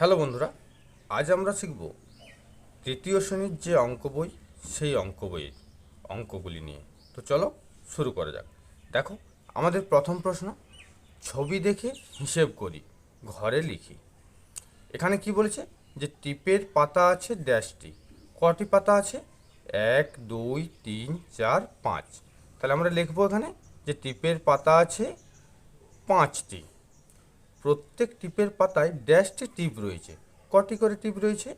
Hello বন্ধুরা, আজ আমরা শিখব তৃতীয় শ্রেণির যে অঙ্ক বই, সেই অঙ্ক বইয়ের অঙ্কগুলি নিয়ে। তো চলো শুরু করা যাক। দেখো, আমাদের প্রথম প্রশ্ন, ছবি দেখে হিসেব করি, ঘরে লিখি। এখানে কি বলেছে? যে টিপের পাতা আছে ড্যাশটি। কটি পাতা আছে? এক, দুই, তিন, চার, পাঁচ। তাহলে আমরা লিখব এখানে যে টিপের পাতা আছে পাঁচটি। প্রত্যেক টিপের পাতায় ড্যাশটি টিপ রয়েছে। কটি করে টিপ রয়েছে?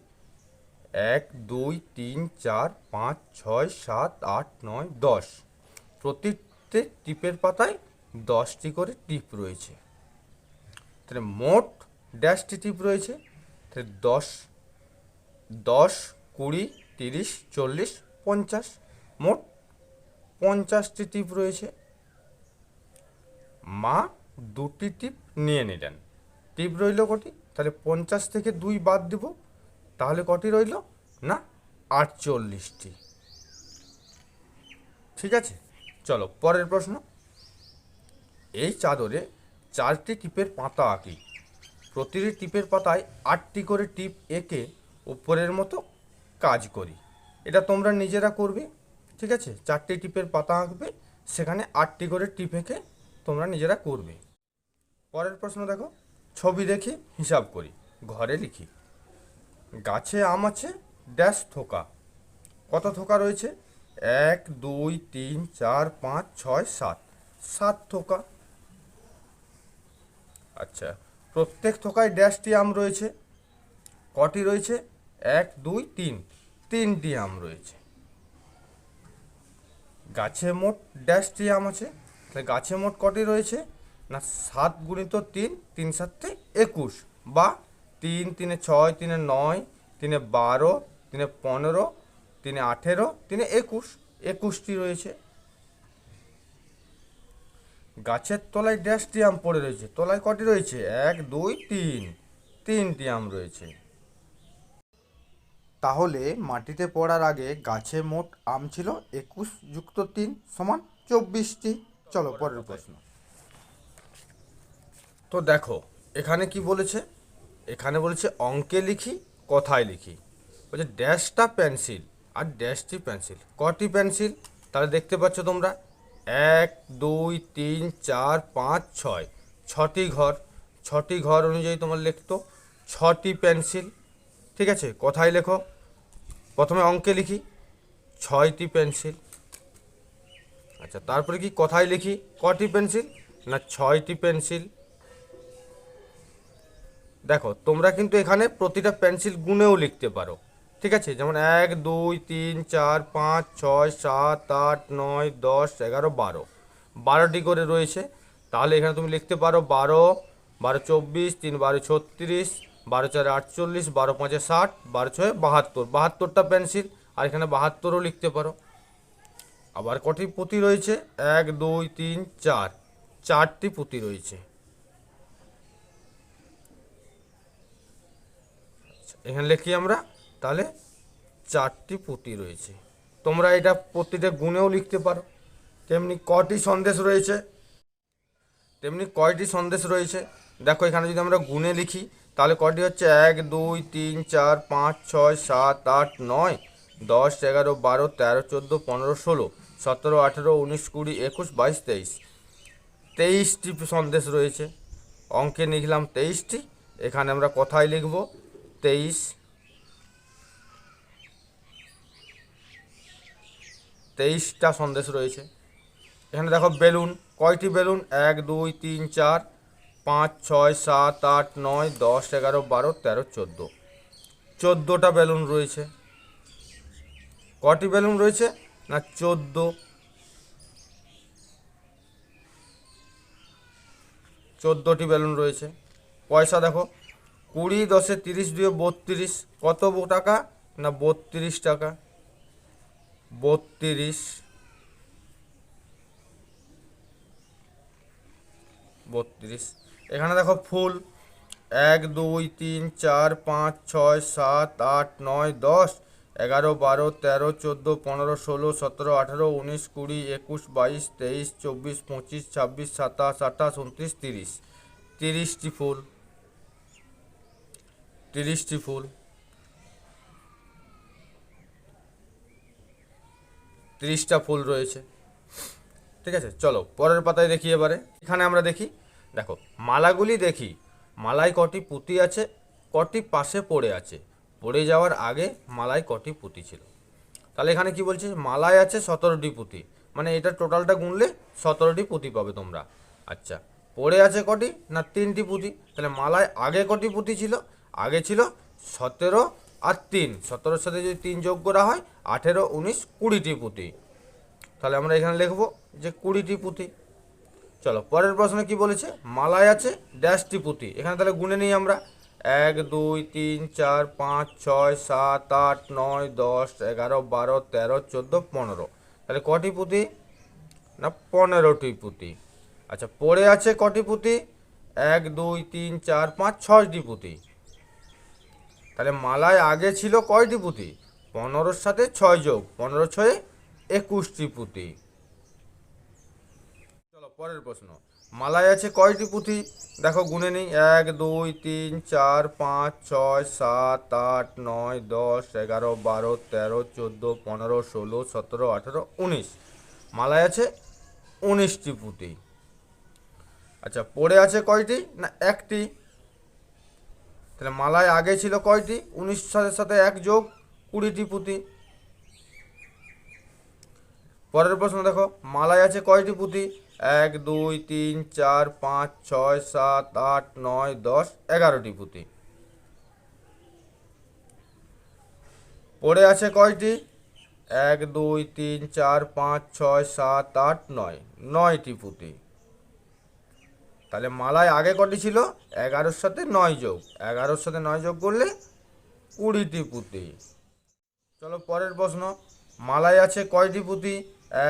এক, দুই, তিন, চার, পাঁচ, ছয়, সাত, আট, নয়, দশ। প্রত্যেক টিপের পাতায় দশটি করে টিপ রয়েছে। তাহলে মোট ড্যাশটি টিপ রয়েছে। তাহলে দশ দশ, কুড়ি, তিরিশ, চল্লিশ, পঞ্চাশ। মোট পঞ্চাশটি টিপ রয়েছে। মা, দুটি টিপ নিয়ে নিলেন। টিপ রইল কটি? তাহলে পঞ্চাশ থেকে দুই বাদ দিব। তাহলে কটি রইল? না, আটচল্লিশটি। ঠিক আছে? চলো, পরের প্রশ্ন। এই চাদরে চারটি টিপের পাতা আঁকি। প্রতিটি টিপের পাতায় আটটি করে টিপ এঁকে উপরের মতো কাজ করি। এটা তোমরা নিজেরা করবে। ঠিক আছে? চারটি টিপের পাতা আঁকবে, সেখানে আটটি করে টিপ এঁকে তোমরা নিজেরা করবে। পরের প্রশ্ন দেখো। ছবি দেখি, হিসাব করি, ঘরে লিখি। গাছে আম আছে, ড্যাশ থোকা। কত থোকা রয়েছে? এক, দুই, তিন, চার, পাঁচ, ছয়, সাত। সাত থোকা। আচ্ছা প্রত্যেক থোকায় ড্যাশটি আম রয়েছে। কটি রয়েছে? এক, দুই, তিন। তিনটি আম রয়েছে। গাছে মোট ড্যাশটি আম আছে। তাহলে গাছে মোট কটি রয়েছে? না, সাত গুণিত তিন তিন সাতে একুশ। বা তিন, তিনে ছয়, তিনে নয়, তিনে বারো, তিনে পনেরো, তিনে আঠেরো, তিনে একুশ। একুশটি রয়েছে। গাছের তলায় ড্যাশটি আম পড়ে রয়েছে। তলায় কটি রয়েছে? এক, দুই, তিন। তিনটি আম রয়েছে। তাহলে মাটিতে পড়ার আগে গাছে মোট আম ছিল একুশ যুক্ত তিন সমান চব্বিশটি। চলো পরের প্রশ্ন। তো দেখো, এখানে কি বলেছে? এখানে বলেছে অঙ্কে লিখি, কথায় লিখি। বলছে ড্যাশটা পেন্সিল, আর ড্যাশটি পেন্সিল। কটি পেন্সিল? তাহলে দেখতে পাচ্ছ তোমরা। এক, দুই, তিন, চার, পাঁচ, ছয়। ছটি ঘর। ছটি ঘর অনুযায়ী তোমার লিখতো, ছটি পেন্সিল। ঠিক আছে, কথায় লেখো। প্রথমে অঙ্কে লিখি, ছয়টি পেন্সিল। আচ্ছা তারপরে কি কথায় লিখি, কটি পেন্সিল? না, ছয়টি পেন্সিল। দেখো, তোমরা কিন্তু এখানে প্রতিটা পেন্সিল গুনেও লিখতে পারো। ঠিক আছে? যেমন এক, দুই, তিন, চার, পাঁচ, ছয়, সাত, আট, নয়, দশ, এগারো, বারো। বারোটি করে রয়েছে। তাহলে এখানে তুমি লিখতে পারো বারো বারো চব্বিশ, তিন, বারো ছত্রিশ, বারো চারে আটচল্লিশ, বারো পাঁচে ষাট, বারো ছয় বাহাত্তর। বাহাত্তরটা পেন্সিল আর এখানে বাহাত্তরও লিখতে পারো। আবার কটি পুঁতি রয়েছে? এক, দুই, তিন, চার। চারটি পুঁতি রয়েছে। এখানে লিখি আমরা, তাহলে চারটি পুঁতি রয়েছে। তোমরা এটা প্রতিটা গুণেও লিখতে পারো। তেমনি কটি সন্দেশ রয়েছে? তেমনি কয়টি সন্দেশ রয়েছে? দেখো, এখানে যদি আমরা গুণে লিখি, তাহলে কটি হচ্ছে? এক, দুই, তিন, চার, পাঁচ, ছয়, সাত, আট, নয়, দশ, এগারো, বারো, তেরো, চোদ্দ, পনেরো, ষোলো, সতেরো, আঠেরো, উনিশ, কুড়ি, একুশ, বাইশ, তেইশ। তেইশটি সন্দেশ রয়েছে। অঙ্কে লিখলাম তেইশটি। এখানে আমরা কথায় লিখব? তেইশ। তেইশটা সন্দেশ রয়েছে। এখানে দেখো বেলুন, কয়টি বেলুন? এক, দুই, তিন, চার, পাঁচ, ছয়, সাত, আট, নয়, দশ, এগারো, বারো, তেরো, চোদ্দ। চোদ্দোটা বেলুন রয়েছে। কটি বেলুন রয়েছে? না, চোদ্দ। চোদ্দোটি বেলুন রয়েছে। পয়সা দেখো। কুড়ি, দশে তিরিশ, দুয়ে বত্রিশ। কত টাকা? না, বত্রিশ টাকা। বত্রিশ। বত্রিশ। এখানে দেখো ফুল। এক, দুই, তিন, চার, পাঁচ, ছয়, সাত, আট, নয়, দশ, এগারো, বারো, তেরো, চোদ্দ, পনেরো, ষোলো, সতেরো, আঠেরো, উনিশ, কুড়ি, একুশ, বাইশ, তেইশ, চব্বিশ, পঁচিশ, ছাব্বিশ, সাতাশ, আঠাশ, উনত্রিশ, তিরিশ। তিরিশটি ফুল। তিরিশটি ফুল। তিরিশটা ফুল রয়েছে। ঠিক আছে, চলো, পরের পাতায় দেখি এবারে। এখানে আমরা দেখি, দেখো, মালাগুলি দেখি। মালায় কটি পুঁতি আছে, কটি পাশে পড়ে আছে। পড়ে যাওয়ার আগে মালায় কটি পুঁতি ছিল। তাহলে এখানে কি বলছে? মালায় আছে সতেরোটি পুঁতি। মানে এটা টোটালটা গুনলে সতেরোটি পুঁতি পাবে তোমরা। আচ্ছা পড়ে আছে কটি না তিনটি পুঁতি? তাহলে মালায় আগে কটি পুঁতি ছিল আগে ছিল সতেরো আর তিন। সতেরোর সাথে যদি তিন যোগ করা হয়, আঠেরো, উনিশ, কুড়িটি পুঁতি। তাহলে আমরা এখানে লিখব যে কুড়িটি পুঁতি। চলো, পরের প্রশ্নে কি বলেছে? মালায় আছে ড্যাশটি পুঁতি। এখানে তাহলে গুনে নিই আমরা। এক, দুই, তিন, চার, পাঁচ, ছয়, সাত, আট, নয়, দশ, এগারো, বারো, তেরো, চোদ্দ, পনেরো। তাহলে কটি পুঁতি? না, পনেরোটি পুঁতি। আচ্ছা পড়ে আছে কটি পুঁতি? এক, দুই, তিন, চার, পাঁচ, ছয়টি পুঁতি। তাহলে মালায় আগে ছিল কয়টি পুঁতি? পনেরোর সাথে ছয় যোগ, পনেরো ছয়ে একুশটি পুঁতি। চলো, পরের প্রশ্ন। মালায় আছে কয়টি পুঁথি দেখো, গুনে নিই। এক, দুই, তিন, চার, পাঁচ, ছয়, সাত, আট, নয়, দশ, এগারো, বারো, তেরো, চোদ্দ, পনেরো, ষোলো, সতেরো, আঠেরো, উনিশ। মালায় আছে উনিশটি পুঁতি। আচ্ছা পড়ে আছে কয়টি? না, একটি। তাহলে মালায় আগে ছিল কয়টি? উনিশ সাথে সাথে এক যোগ কুড়িটি পুঁতি। পরের প্রশ্ন দেখো, মালায় আছে কয়টি পুঁতি? এক, দুই, তিন, চার, পাঁচ, ছয়, সাত, আট, নয়, দশ, এগারোটি পুঁতি। পড়ে আছে কয়টি? এক, দুই, তিন, চার, পাঁচ, ছয়, সাত, আট, নয়, নয়টি পুঁতি। তাহলে মালায় আগে কটি ছিল? এগারোর সাথে নয় যোগ। এগারোর সাথে নয় যোগ করলে কুড়িটি পুঁতি। চলো পরের প্রশ্ন। মালায় আছে কয়টি পুঁতি?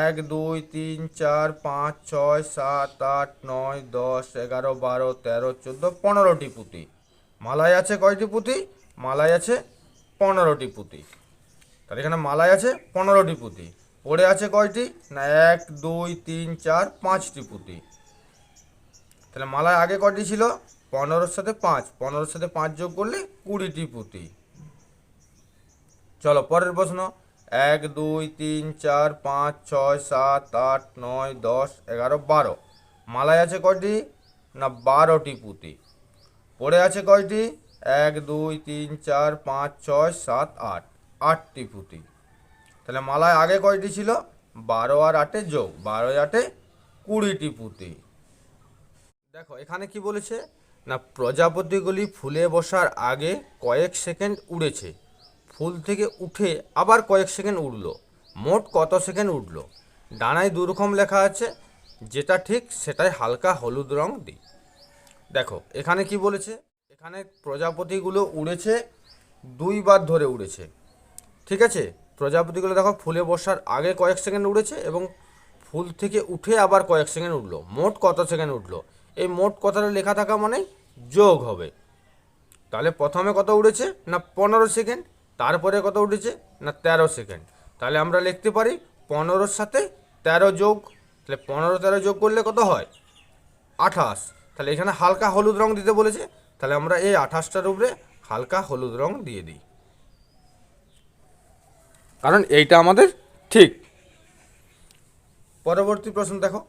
এক, দুই, তিন, চার, পাঁচ, ছয়, সাত, আট, নয়, দশ, এগারো, বারো, তেরো, চোদ্দ, পনেরোটি পুঁতি। মালায় আছে কয়টি পুঁতি? মালায় আছে পনেরোটি পুঁতি। তাহলে এখানে মালায় আছে পনেরোটি পুঁতি। পড়ে আছে কয়টি? না, এক, দুই, তিন, চার, পাঁচটি পুঁতি। তাহলে মালায় আগে কয়টি ছিল? পনেরোর সাথে পাঁচ। পনেরোর সাথে পাঁচ যোগ করলে কুড়িটি পুঁতি। চলো, পরের প্রশ্ন। এক, দুই, তিন, চার, পাঁচ, ছয়, সাত, আট, নয়, দশ, এগারো, বারো। মালায় আছে কয়টি? না, বারোটি পুঁতি। পড়ে আছে কয়টি? এক, দুই, তিন, চার, পাঁচ, ছয়, সাত, আট। আটটি পুঁতি। তাহলে মালায় আগে কয়টি ছিল? বারো আর আটে যোগ। বারো আটে কুড়িটি পুঁতি। দেখো, এখানে কি বলেছে? না, প্রজাপতিগুলি ফুলে বসার আগে কয়েক সেকেন্ড উড়েছে। ফুল থেকে উঠে আবার কয়েক সেকেন্ড উড়লো। মোট কত সেকেন্ড উঠল? ডানায় দুরকম লেখা আছে, যেটা ঠিক সেটাই হালকা হলুদ রং দিই। দেখো, এখানে কি বলেছে? এখানে প্রজাপতিগুলো উড়েছে, দুইবার ধরে উড়েছে। ঠিক আছে? প্রজাপতিগুলো দেখো, ফুলে বসার আগে কয়েক সেকেন্ড উড়েছে এবং ফুল থেকে উঠে আবার কয়েক সেকেন্ড উঠল মোট কত সেকেন্ড উঠল? এই মোট কথাটা লেখা থাকা মানে যোগ হবে। তাহলে প্রথমে কত উঠেছে? না পনেরো সেকেন্ড, তারপরে কত উঠেছে? না তেরো সেকেন্ড। তাহলে আমরা লিখতে পারি পনেরোর সাথে তেরো যোগ, তাহলে পনেরো তেরো যোগ করলে কত হয়? আঠাশ। তাহলে এখানে হালকা হলুদ রং দিতে বলেছে, তাহলে আমরা এই আঠাশটার উপরে হালকা হলুদ রং দিয়ে দিই। কারণ এইটা আমাদের ঠিক। পরবর্তী প্রশ্ন দেখো।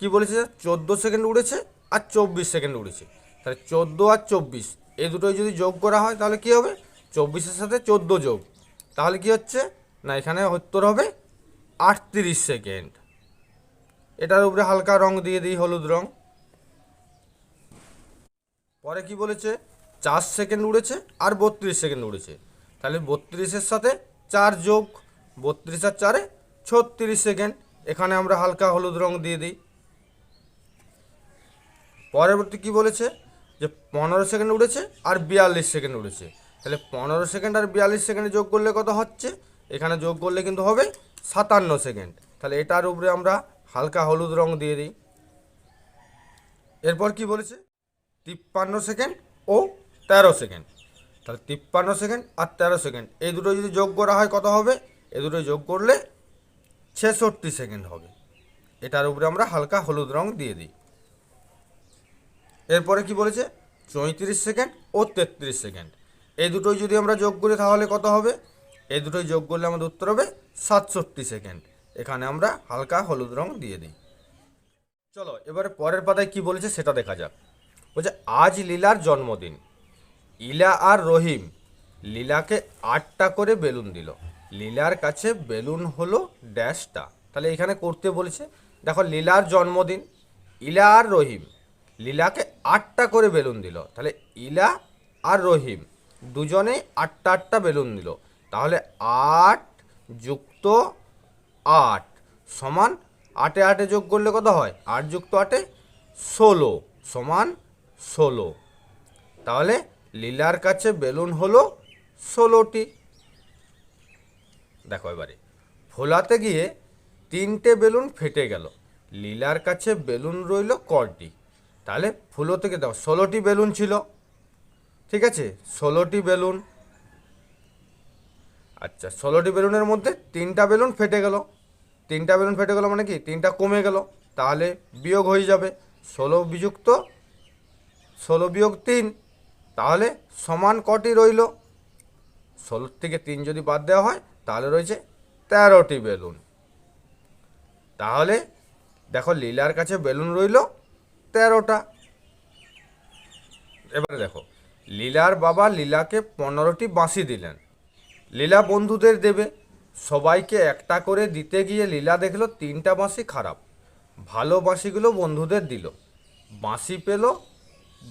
কি বলেছে? চোদ্দ সেকেন্ড উড়েছে আর চব্বিশ সেকেন্ড উড়েছে। তাহলে চোদ্দ আর চব্বিশ এই দুটোই যদি যোগ করা হয় তাহলে কি হবে? চব্বিশের সাথে চোদ্দ যোগ। তাহলে কি হচ্ছে? না, এখানে উত্তর হবে আটত্রিশ সেকেন্ড। এটার উপরে হালকা রং দিয়ে দিই, হলুদ রং। পরে কি বলেছে? চার সেকেন্ড উড়েছে আর বত্রিশ সেকেন্ড উড়েছে। তাহলে বত্রিশের সাথে চার যোগ, বত্রিশ আর চারে ছত্রিশ সেকেন্ড। এখানে আমরা হালকা হলুদ রং দিয়ে দিই। পরবর্তী কি বলেছে? যে পনেরো সেকেন্ড উড়েছে আর বিয়াল্লিশ সেকেন্ড উড়েছে তাহলে পনেরো সেকেন্ড আর বিয়াল্লিশ সেকেন্ডে যোগ করলে কত হচ্ছে? এখানে যোগ করলে কিন্তু হবে সাতান্ন সেকেন্ড। তাহলে এটার উপরে আমরা হালকা হলুদ রং দিয়ে দিই। এরপর কি বলেছে? তিপ্পান্ন সেকেন্ড ও তেরো সেকেন্ড। তাহলে তিপ্পান্ন সেকেন্ড আর তেরো সেকেন্ড। এই দুটো যদি যোগ করা হয় কত হবে? এই দুটো যোগ করলে ছেষট্টি সেকেন্ড হবে। এটার উপরে আমরা হালকা হলুদ রং দিয়ে দিই। এরপরে কি বলেছে? চৌত্রিশ সেকেন্ড ও তেত্রিশ সেকেন্ড। এই দুটোই যদি আমরা যোগ করি তাহলে কত হবে? এই দুটোই যোগ করলে আমাদের উত্তর হবে সাতষট্টি সেকেন্ড। এখানে আমরা হালকা হলুদ রং দিয়ে দিই। চলো, এবারে পরের পাতায় কি বলেছে সেটা দেখা যাক। বলছে, আজ লীলার জন্মদিন। ইলা আর রহিম লীলাকে আটটা করে বেলুন দিল। লীলার কাছে বেলুন হলো ড্যাশটা। তাহলে এখানে করতে বলেছে, দেখো, লীলার জন্মদিন, ইলা আর রহিম। লীলাকে আটটা করে বেলুন দিল। তাহলে ইলা আর রহিম দুজনে আটটা আটটা বেলুন দিল। তাহলে আট যুক্ত আট সমান আটে আটে যোগ করলে কত হয়? আট যুক্ত আটে ষোলো সমান ষোলো। তাহলে লীলার কাছে বেলুন হলো ষোলোটি। দেখো এবারে, ফোলাতে গিয়ে তিনটে বেলুন ফেটে গেল। লীলার কাছে বেলুন রইল কটি? তাহলে ফুলো থেকে দাও ষোলোটি বেলুন ছিল। ঠিক আছে? ষোলোটি বেলুন। আচ্ছা ষোলোটি বেলুনের মধ্যে তিনটা বেলুন ফেটে গেল। তিনটা বেলুন ফেটে গেল মানে কি? তিনটা কমে গেল। তাহলে বিয়োগ হয়ে যাবে। ষোলো বিযুক্ত, ষোলো বিয়োগ তিন, তাহলে সমান কটি রইল? ষোলোর থেকে তিন যদি বাদ দেওয়া হয়, তাহলে রয়েছে তেরোটি বেলুন। তাহলে দেখো, লীলার কাছে বেলুন রইল। তেরোটা। এবারে দেখো, লীলার বাবা লীলাকে পনেরোটি বাঁশি দিলেন। লীলা বন্ধুদের দেবে। সবাইকে একটা করে দিতে গিয়ে লীলা দেখল তিনটা বাঁশি খারাপ। ভালো বাঁশিগুলো বন্ধুদের দিল। বাঁশি পেল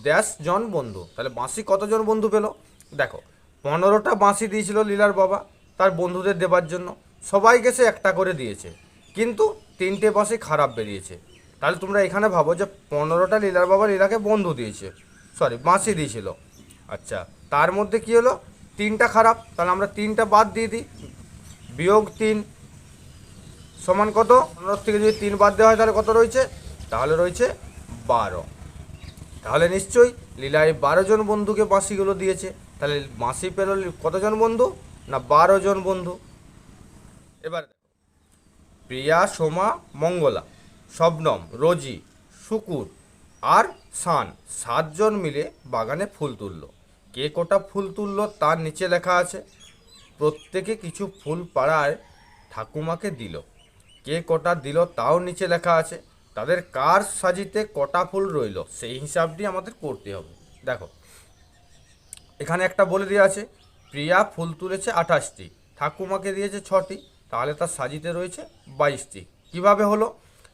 ড্যাশ জন বন্ধু। তাহলে বাঁশি কতজন বন্ধু পেল? দেখো, পনেরোটা বাঁশি দিয়েছিল লীলার বাবা তার বন্ধুদের দেবার জন্য। সবাইকে সে একটা করে দিয়েছে। কিন্তু তিনটে বাঁশি খারাপ বেরিয়েছে। তাহলে তোমরা এখানে ভাবো যে পনেরোটা লীলার বাবা লীলাকে বন্ধু দিয়েছে। সরি বাঁশি দিয়েছিল। আচ্ছা তার মধ্যে কি হলো? তিনটা খারাপ, তাহলে আমরা তিনটা বাদ দিয়ে দিই। বিয়োগ তিন সমান কত? পনেরো থেকে যদি তিন বাদ দেওয়া হয়, তাহলে কত রয়েছে? তাহলে রয়েছে বারো। তাহলে নিশ্চয়ই লীলা এই বারো জন বন্ধুকে বাঁশিগুলো দিয়েছে। তাহলে বাঁশি পেল কতজন বন্ধু? না, বারো জন বন্ধু। এবার প্রিয়া, সোমা, মঙ্গলা। শবনম, রোজি, শুকুর আর সান সাতজন মিলে বাগানে ফুল তুললো। কে কটা ফুল তুললো তার নিচে লেখা আছে। প্রত্যেকে কিছু ফুল পাড়ায় ঠাকুমাকে দিল। কে কটা দিল তাও নিচে লেখা আছে। তাদের কার সাজিতে কটা ফুল রইল সেই হিসাবটি আমাদের করতে হবে। দেখো, এখানে একটা বলে দেওয়া আছে, প্রিয়া ফুল তুলেছে আঠাশটি, ঠাকুমাকে দিয়েছে ছটি, তাহলে তার সাজিতে রয়েছে বাইশটি। কীভাবে হলো?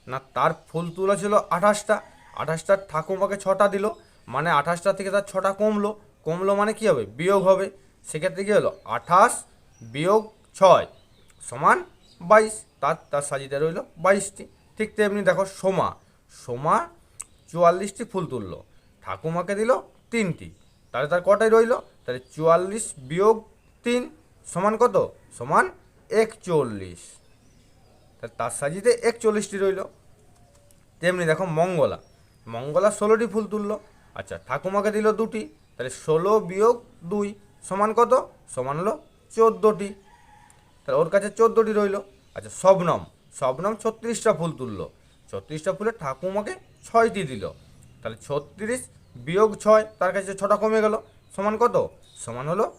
না, তার ফুল তোলা ছিল আঠাশটা। আঠাশটা ঠাকুমাকে ছটা দিল মানে আঠাশটা থেকে তার ছটা কমলো। কমলো মানে কি হবে? বিয়োগ হবে। সেক্ষেত্রে কী হলো? আঠাশ বিয়োগ ছয় সমান বাইশ। তার তার সাজিতে রইল বাইশটি। ঠিক তেমনি দেখো সোমা। সোমা চুয়াল্লিশটি ফুল তুললো। ঠাকুমাকে দিল তিনটি। তাহলে তার কটাই রইল? তাহলে চুয়াল্লিশ বিয়োগ তিন সমান কত? সমান একচল্লিশ। তার সাজিতে একচল্লিশটি রইল। তেমনি দেখো মঙ্গলা। মঙ্গলা ষোলোটি ফুল তুললো। আচ্ছা ঠাকুমাকে দিল দুটি। তাহলে ষোলো বিয়োগ দুই সমান কত? সমান হলো চোদ্দোটি। তাহলে ওর কাছে চোদ্দোটি রইল। আচ্ছা শবনম। শবনম ছত্রিশটা ফুল তুললো। ছত্রিশটা ফুলে ঠাকুমাকে ছয়টি দিল। তাহলে ছত্রিশ বিয়োগ ছয়, তার কাছে ছটা কমে গেল। সমান কত? সমান হলো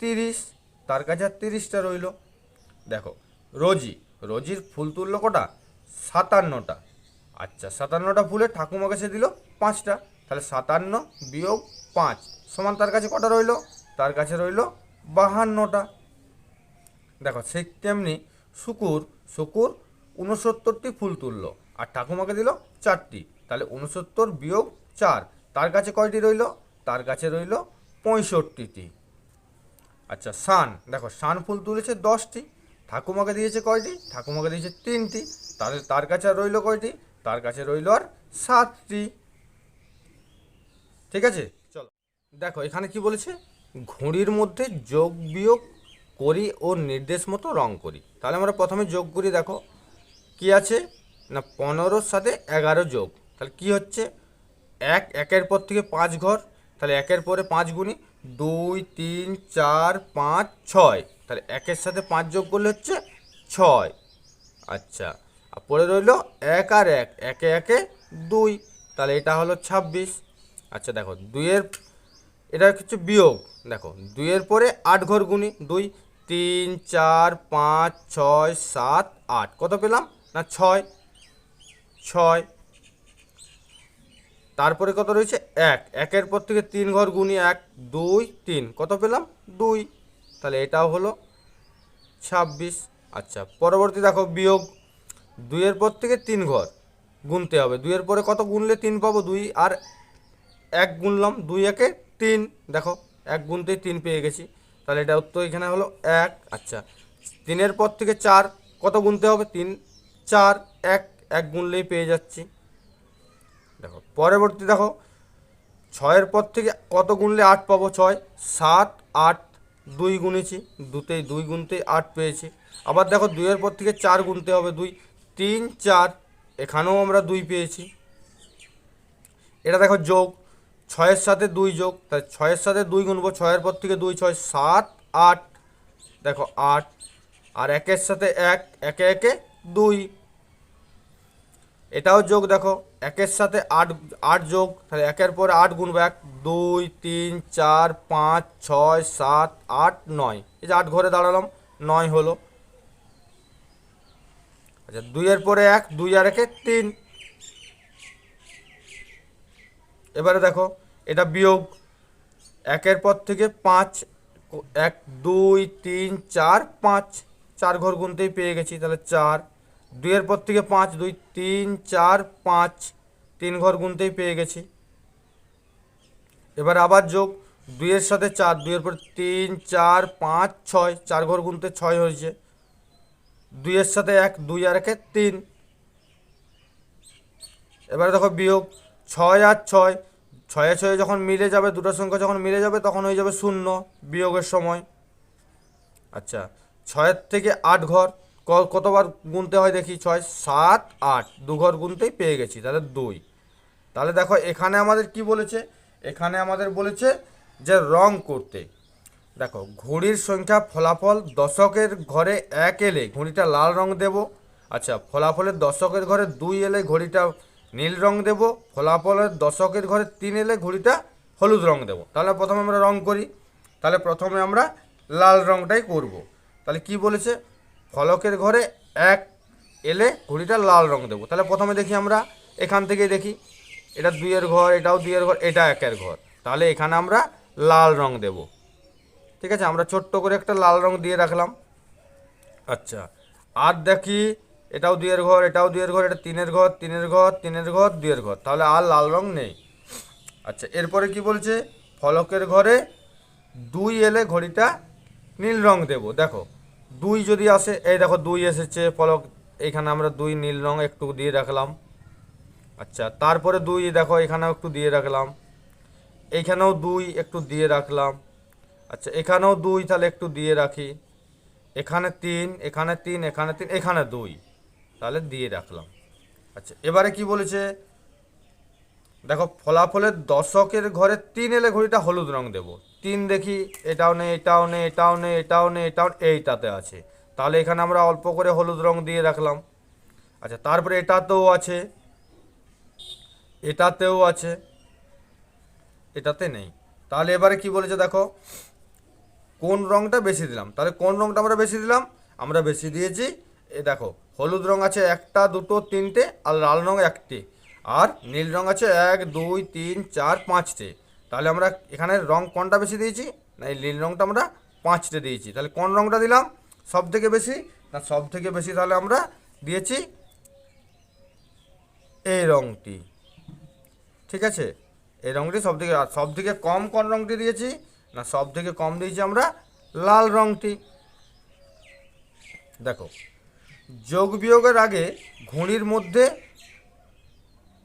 তিরিশ। তার কাছে আর তিরিশটা রইল। দেখো, রোজি। রোজির ফুল তুললো কটা? সাতান্নটা। আচ্ছা সাতান্নটা ফুলে ঠাকুমাকে সে দিল পাঁচটা। তাহলে সাতান্ন বিয়োগ পাঁচ, সমান তার কাছে কটা রইল? তার কাছে রইল বাহান্নটা। দেখো সেই তেমনি শুকুর শুকুর উনসত্তরটি ফুল তুললো আর ঠাকুমাকে দিল চারটি। তাহলে উনসত্তর বিয়োগ চার, তার কাছে কয়টি রইল? তার কাছে রইল পঁয়ষট্টিটি। আচ্ছা সান দেখো সান ফুল তুলেছে দশটি। ঠাকুমাকে দিয়েছে কয়টি? ঠাকুমাকে দিয়েছে তিনটি। তাহলে তার কাছে আর রইল কয়টি? তার কাছে রইল আর সাতটি। ঠিক আছে? চলো। দেখো, এখানে কি বলেছে? ঘুড়ির মধ্যে যোগ বিয়োগ করি ও নির্দেশ মতো রং করি। তাহলে আমরা প্রথমে যোগ করি, দেখো। কি আছে? না, পনেরোর সাথে এগারো যোগ। তাহলে কি হচ্ছে? এক, একের পর থেকে পাঁচ ঘর। তাহলে একের পরে পাঁচ গুণি। দুই, তিন, চার, পাঁচ, ছয়। তাহলে একের সাথে পাঁচ যোগ করলে হচ্ছে ছয়। আচ্ছা আর পরে রইল এক আর এক। একে একে দুই। তাহলে এটা হলো ছাব্বিশ। আচ্ছা দেখো, দুইয়ের, এটা হচ্ছে বিয়োগ। দেখো, দুইয়ের পরে আট ঘর গুণি, দুই, তিন, চার, পাঁচ, ছয়, সাত, আট। কত পেলাম? না, ছয়। ছয়। তারপরে কত রয়েছে? এক। একের পর থেকে তিন ঘর গুণি এক। দুই, তিন। কত পেলাম? দুই। তাহলে এটাও হলো ছাব্বিশ। আচ্ছা পরবর্তী দেখো বিয়োগ। দুইয়ের পর থেকে তিন ঘর গুনতে হবে। দুইয়ের পরে কত গুনলে তিন পাবো? দুই আর এক গুনলাম। দুই একে তিন। দেখো, এক গুনতেই তিন পেয়ে গেছি। তাহলে এটা উত্তর এখানে হলো এক। আচ্ছা তিনের পর থেকে চার। কত গুনতে হবে? তিন, চার, এক। এক গুনলেই পেয়ে যাচ্ছি। দেখো, পরবর্তী দেখো ছয়ের পর থেকে কত গুনলে আট পাবো? ছয়, সাত, আট, দুই গুনেছি। দুতেই দুই গুনতেই আট পেয়েছি। আবার দেখো দুইয়ের পর থেকে চার গুনতে হবে দুই। তিন, চার, এখানেও আমরা দুই পেয়েছি। এটা দেখো যোগ। ছয়ের সাথে দুই যোগ। তাই ছয়ের সাথে দুই গুনবো। ছয়ের পর থেকে দুই, ছয়, সাত, আট। দেখো আট। আর একের সাথে এক, একে একে দুই। এটাও যোগ দেখো। একের সাথে আট আট যোগ, তাহলে একের পরে আট গুনবো এক, দুই, তিন, চার, পাঁচ, ছয়, সাত, আট, নয়। এই যে আট ঘরে দাঁড়ালাম, নয় হলো। আচ্ছা দুইয়ের পরে এক, দুই আর একে তিন। এবারে দেখো, এটা বিয়োগ। একের পর থেকে পাঁচ, এক, দুই, তিন, চার, পাঁচ। চার ঘর গুনতেই পেয়ে গেছি, তাহলে চার। দুইয়ের পর থেকে পাঁচ, দুই, তিন, চার, পাঁচ, তিন ঘর গুনতেই পেয়ে গেছি। এবার আবার যোগ, দুইয়ের সাথে চার, দুইয়ের পর তিন, চার, পাঁচ, ছয়, চার ঘর গুনতে ছয় হয়েছে। দুইয়ের সাথে এক, দুই আর একে তিন। এবারে দেখো বিয়োগ, ছয় আর ছয়, ছয়ে ছয়ে যখন মিলে যাবে, দুটো সংখ্যা যখন মিলে যাবে, তখন হয়ে যাবে শূন্য বিয়োগের সময়। আচ্ছা ছয়ের থেকে আট ঘর কতবার গুনতে হয় দেখি? ছয়, সাত, আট। দু ঘর গুনতেই পেয়ে গেছি, তাহলে দুই। তাহলে দেখো, এখানে আমাদের কি বলেছে? এখানে আমাদের বলেছে যে রং করতে। দেখো, ঘড়ির সংখ্যা ফলাফল দশকের ঘরে এক এলে ঘড়িটা লাল রং দেব। আচ্ছা ফলাফলের দশকের ঘরে দুই এলে ঘড়িটা নীল রং দেব। ফলাফলের দশকের ঘরে তিন এলে ঘড়িটা হলুদ রং দেব। তাহলে প্রথমে আমরা রং করি। তাহলে প্রথমে আমরা লাল রংটাই করব। তাহলে কি বলেছে? ফলকের ঘরে এক এলে ঘড়িটা লাল রং দেবো। তাহলে প্রথমে দেখি আমরা, এখান থেকে দেখি, এটা দুইয়ের ঘর, এটাও দুইয়ের ঘর, এটা একের ঘর। তাহলে এখানে আমরা লাল রং দেব। ঠিক আছে, আমরা ছোট্ট করে একটা লাল রং দিয়ে রাখলাম। আচ্ছা আর দেখি, এটাও দুইয়ের ঘর, এটাও দুইয়ের ঘর, এটা তিনের ঘর তিনের ঘর তিনের ঘর, দুইয়ের ঘর। তাহলে আর লাল রং নেই। আচ্ছা এরপরে কি বলছে? ফলকের ঘরে দুই এলে ঘড়িটা নীল রং দেব। দেখো দুই যদি আসে, এই দেখো দুই এসেছে, ফলক এইখানে আমরা দুই নীল রং একটু দিয়ে রাখলাম। আচ্ছা তারপরে দুই দেখো, এখানেও একটু দিয়ে রাখলাম। এইখানেও দুই একটু দিয়ে রাখলাম। আচ্ছা এখানেও দুই তাহলে একটু দিয়ে রাখি। এখানে তিন এখানে তিন এখানে তিন, এখানে দুই, তাহলে দিয়ে রাখলাম। আচ্ছা এবারে কি বলেছে? দেখো, ফলাফলের দশকের ঘরে তিন এলে ঘড়িটা হলুদ রং দেব। তিন দেখি, এটাও নেই এটাও নেই এটাও নেই এটাও নেই, এটাও এইটাতে আছে। তাহলে এখানে আমরা অল্প করে হলুদ রং দিয়ে রাখলাম। আচ্ছা তারপরে এটাতেও আছে। এটাতেও আছে। এটাতে নেই। তাহলে এবারে কি বলেছে দেখো? কোন রংটা বেশি দিলাম? তাহলে কোন রংটা আমরা বেশি দিলাম? আমরা বেশি দিয়েছি, এ দেখো, হলুদ রং আছে একটা, দুটো, তিনটে, আর লাল রং একটি। আর নীল রং আছে এক, দুই, তিন, চার, পাঁচটে। তাহলে আমরা এখানে রং কোনটা বেশি দিয়েছি? না, এই নীল রংটা আমরা পাঁচটা দিয়েছি। তাহলে কোন রংটা দিলাম? সব থেকে বেশি? না সব থেকে বেশি তাহলে আমরা দিয়েছি এই রংটি। ঠিক আছে? এই রংটি সব থেকে সব থেকে কম কোন রংটি দিয়েছি? না সব থেকে কম দিয়েছি আমরা লাল রংটি। দেখো, যোগ বিয়োগের আগে ঘড়ির মধ্যে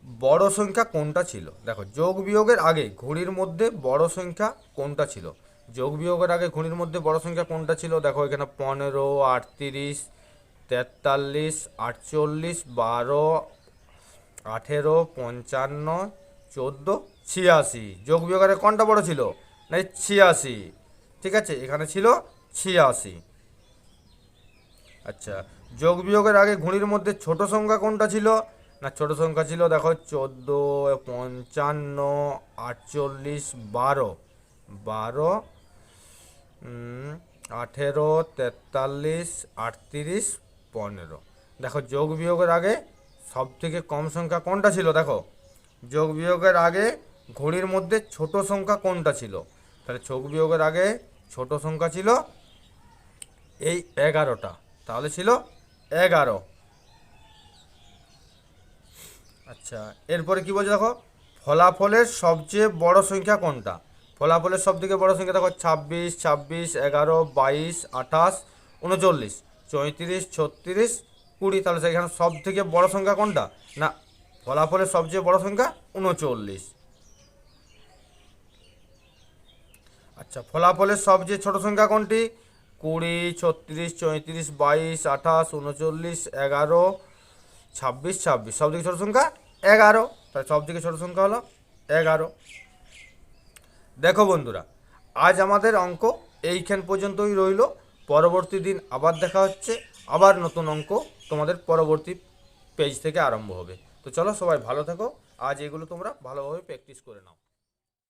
বড় সংখ্যা কোনটা ছিল? দেখো, যোগ বিয়োগের আগে ঘড়ির মধ্যে বড় সংখ্যা কোনটা ছিল? যোগ বিয়োগের আগে ঘড়ির মধ্যে বড় সংখ্যা কোনটা ছিল? দেখো, এখানে পনেরো, আটত্রিশ, তেতাল্লিশ, আটচল্লিশ, বারো, আঠেরো, পঞ্চান্ন, চোদ্দ, ছিয়াশি। যোগ বিয়োগের কোনটা বড় ছিল? না এই ছিয়াশি। ঠিক আছে? এখানে ছিল ছিয়াশি। আচ্ছা যোগ বিয়োগের আগে ঘুড়ির মধ্যে ছোট সংখ্যা কোনটা ছিল? না, ছোট সংখ্যা ছিল, দেখো, চোদ্দ, পঞ্চান্ন, আটচল্লিশ, বারো। বারো আঠেরো, তেতাল্লিশ, আটত্রিশ, পনেরো। দেখো, যোগ বিয়োগের আগে সব থেকে কম সংখ্যা কোনটা ছিল, দেখো? যোগ বিয়োগের আগে ঘড়ির মধ্যে ছোট সংখ্যা কোনটা ছিল? তাহলে যোগ বিয়োগের আগে ছোট সংখ্যা ছিল এই এগারোটা। তাহলে ছিল এগারো। আচ্ছা এরপরে কি বলছে দেখো? ফলাফলের সবচেয়ে বড় সংখ্যা কোনটা? ফলাফলের সব থেকে বড় সংখ্যা দেখো, ছাব্বিশ ছাব্বিশ, এগারো, বাইশ, আঠাশ, উনচল্লিশ, চৌত্রিশ, ছত্রিশ, কুড়ি। তাহলে সেখানে সব থেকে বড় সংখ্যা কোনটা? না, ফলাফলের সবচেয়ে বড় সংখ্যা উনচল্লিশ। আচ্ছা ফলাফলের সবচেয়ে ছোট সংখ্যা কোনটি? কুড়ি, ছত্রিশ, চৌত্রিশ, বাইশ, আঠাশ, উনচল্লিশ, এগারো, ছাব্বিশ ছাব্বিশ। সব থেকে ছোট সংখ্যা এগারো, তাহলে সব থেকে ছোটো সংখ্যা হলো এগারো। দেখো বন্ধুরা, আজ আমাদের অঙ্ক এইখান পর্যন্তই রইল। পরবর্তী দিন আবার দেখা হচ্ছে, আবার নতুন অঙ্ক তোমাদের পরবর্তী পেজ থেকে আরম্ভ হবে। তো চলো সবাই ভালো থাকো। আজ এগুলো তোমরা ভালোভাবে প্র্যাকটিস করে নাও।